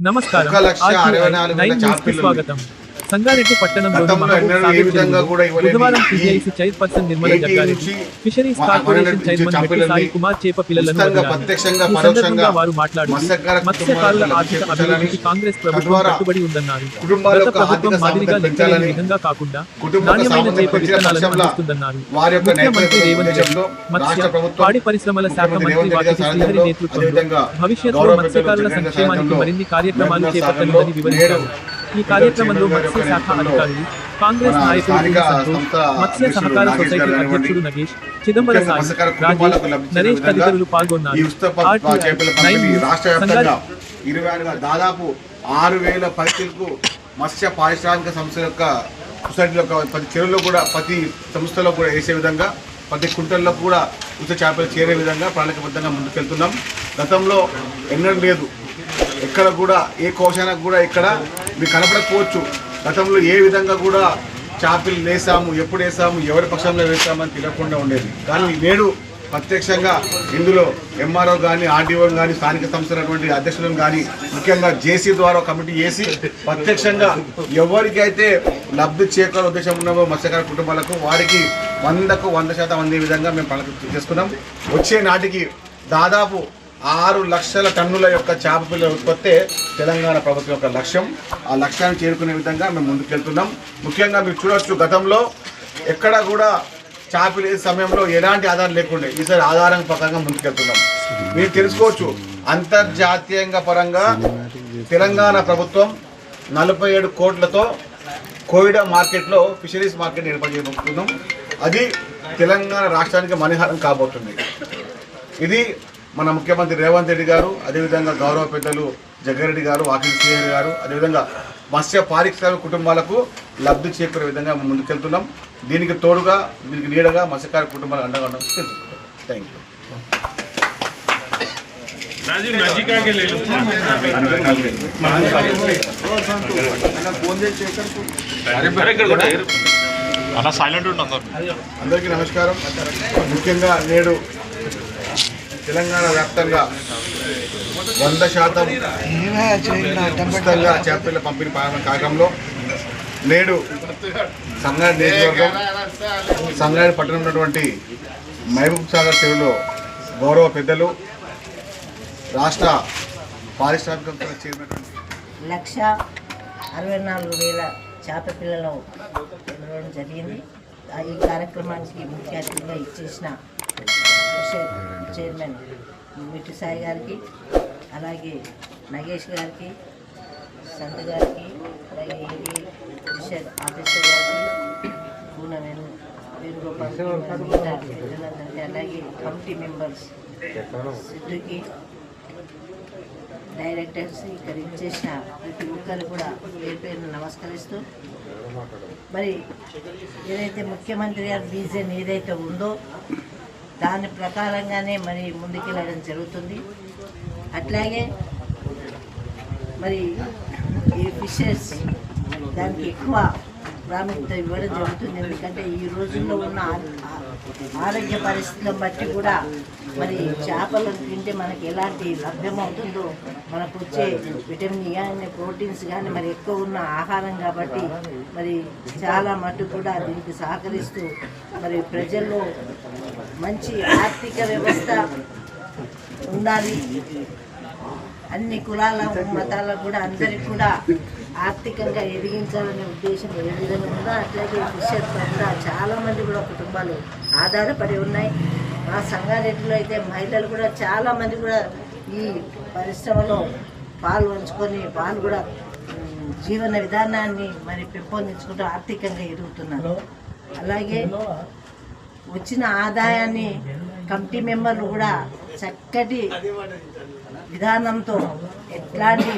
నమస్కారం ఒక లక్ష RTI అరవై నాలుగు వేల నైన్ న్యూస్కి చాపిల్లు. స్వాగతం సంగారెడ్డి పట్టణంలోని. బుధవారం chairperson Nirmala 80 Jaggareddy fisheries corporation chairman Sai Kumar చేప పిల్లలను వదిలారు. వారు మాట్లాడుతూ మత్స్యకార మత్స్యకారుల ఆర్థిక అభివృద్ధికి కాంగ్రెస్ ప్రభుత్వం కట్టుబడి ఉందన్నారు గత ప్రభుత్వం మాదిరిగా లెక్కలేని విధంగా కాకుండా నాణ్యమైన చేప విత్తనాలను అందిస్తుందన్నారు ముఖ్యమంత్రి రేవంత్ రెడ్డి మత్స్య పాడి పరిశ్రమల శాఖ మంత్రి వాటి శ్రీహరి నేతృత్వంలో భవిష్యత్తులో మత్స్యకారుల సంక్షేమానికి మరిన్ని కార్యక్రమాలు చేపట్టనుందని వివరించారు ఈ కార్యక్రమంలో మత్స్య శాఖ అధికారులు కాంగ్రెస్ నాయకులు మత్స్య సహకార సొసైటీ అధ్యక్షుడు నగేష్ చిదంబర సాయి రాజేష్ నరేష్ తదితరులు పాల్గొన్నారు ఇరవై ఆరుగా దాదాపు ఆరు వేల పైసలకు మత్స్య పారిశ్రామిక సంస్థ యొక్క సొసైటీలో ప్రతి చెరువులో కూడా ప్రతి సంస్థలో కూడా వేసే విధంగా ప్రతి కుంటల్లో కూడా ఉచిత చేపలు చేరే విధంగా ప్రణాళికబద్ధంగా ముందుకెళ్తున్నాం గతంలో ఎన్నడూ లేదు. ఎక్కడ కూడా ఏ కోశానికి కూడా ఇక్కడ మీకు కనపడకపోవచ్చు. గతంలో ఏ విధంగా కూడా చాపీలు వేసాము ఎప్పుడు వేసాము ఎవరి పక్షంలో వేసామని తెలియకుండా ఉండేది. కానీ నేడు ప్రత్యక్షంగా ఇందులో ఎంఆర్ఓ కానీ ఆర్డీఓ కానీ స్థానిక సంస్థలటువంటి అధ్యక్షులను కానీ ముఖ్యంగా జేసీ ద్వారా కమిటీ చేసి ప్రత్యక్షంగా ఎవరికైతే లబ్ధి చేకూర ఉద్దేశం ఉన్నామో మత్స్యకార కుటుంబాలకు వారికి వందకు వంద శాతం అందే విధంగా మేము పనులు చేసుకున్నాం వచ్చే నాటికి దాదాపు ఆరు లక్షల టన్నుల యొక్క చేప పిల్లల ఉత్పత్తి తెలంగాణ ప్రభుత్వం యొక్క లక్ష్యం. ఆ లక్ష్యాన్ని చేరుకునే విధంగా మేము ముందుకెళ్తున్నాం. ముఖ్యంగా మీరు చూడవచ్చు గతంలో ఎక్కడ కూడా చేపలు సమయంలో ఎలాంటి ఆధారం లేకుండే ఈసారి ఆధారం పరంగా ముందుకెళ్తున్నాం. మీరు తెలుసుకోవచ్చు అంతర్జాతీయంగా పరంగా తెలంగాణ ప్రభుత్వం నలభై ఏడు కోట్లతో కోవిడ మార్కెట్లో ఫిషరీస్ మార్కెట్ ఏర్పాటు చేయబోతున్నాం. అది తెలంగాణ రాష్ట్రానికి మణిహారం కాబోతుంది. ఇది మన ముఖ్యమంత్రి రేవంత్ రెడ్డి గారు అదేవిధంగా గౌరవ పెద్దలు జగ్గారెడ్డి గారు వాకింగ్ సీఎం గారు అదేవిధంగా మత్స్య పారిశ్రామిక కుటుంబాలకు లబ్ధి చేకూరే విధంగా ముందుకెళ్తున్నాం. దీనికి తోడుగా దీనికి నీడగా మత్స్యకార కుటుంబాలకు అండగా ఉండడం థ్యాంక్ యూ. అందరికీ నమస్కారం. ముఖ్యంగా నేడు తెలంగాణ వ్యాప్తంగా వంద శాతం ఉచితంగా చేపల పంపిణీ పాలన కార్యక్రమంలో నేడు సంగారెడ్డి నియోజకవర్గం సంగారెడ్డి పట్టణంలో ఉన్నటువంటి మహబూబ్ సాగర్ చెరువులో గౌరవ పెద్దలు రాష్ట్ర పారిశ్రామిక సంస్థల లక్ష అరవై నాలుగు వేల చేప పిల్లలు జరిగింది. ఈ కార్యక్రమానికి ముఖ్య అతిథిగా ఇచ్చేసిన చైర్మన్ మిట్టి సాయి గారికి అలాగే నగేష్ గారికి సంత గారికి అలాగే ఏడి ఫిషర్ ఆఫీసర్ గారికి పూన వేణు వేణుగోపాల్ అలాగే కమిటీ మెంబర్స్ సిద్ధుకి డైరెక్టర్స్ ఇక్కడ ఇచ్చేసిన ప్రతి ఒక్కరు కూడా పేరు పేరును నమస్కరిస్తూ మరి ఏదైతే ముఖ్యమంత్రి గారి విజన్ ఏదైతే ఉందో దాని ప్రకారంగానే మరి ముందుకెళ్ళడం జరుగుతుంది. అట్లాగే మరి ఈ ఫిషెస్ దానికి ఎక్కువ ప్రాముఖ్యత ఇవ్వడం జరుగుతుంది. ఎందుకంటే ఈ రోజుల్లో ఉన్న ఆరోగ్య పరిస్థితులను బట్టి కూడా మరి చేపలు తింటే మనకి ఎలాంటి లభ్యం అవుతుందో మనకు వచ్చే విటమిన్ కానీ ప్రోటీన్స్ కానీ మరి ఎక్కువ ఉన్న ఆహారం కాబట్టి మరి చాలా మట్టు కూడా దీనికి సహకరిస్తూ మరి ప్రజల్లో మంచి ఆర్థిక వ్యవస్థ ఉండాలి. అన్ని కులాల మతాలకు కూడా అందరికి కూడా ఆర్థికంగా ఎదిగించాలనే ఉద్దేశం ఏ విధంగా ఉందో అట్లాగే ఫిషర్ పట్ల చాలామంది కూడా కుటుంబాలు ఆధారపడి ఉన్నాయి. మా సంగారెడ్డిలో అయితే మహిళలు కూడా చాలామంది కూడా ఈ పరిశ్రమలో పాల్గొంచుకొని వాళ్ళు కూడా జీవన విధానాన్ని మరి పెంపొందించుకుంటూ ఆర్థికంగా ఎదుగుతున్నారు. అలాగే వచ్చిన ఆదాయాన్ని కమిటీ మెంబర్లు కూడా చక్కటి విధానంతో ఎట్లాంటి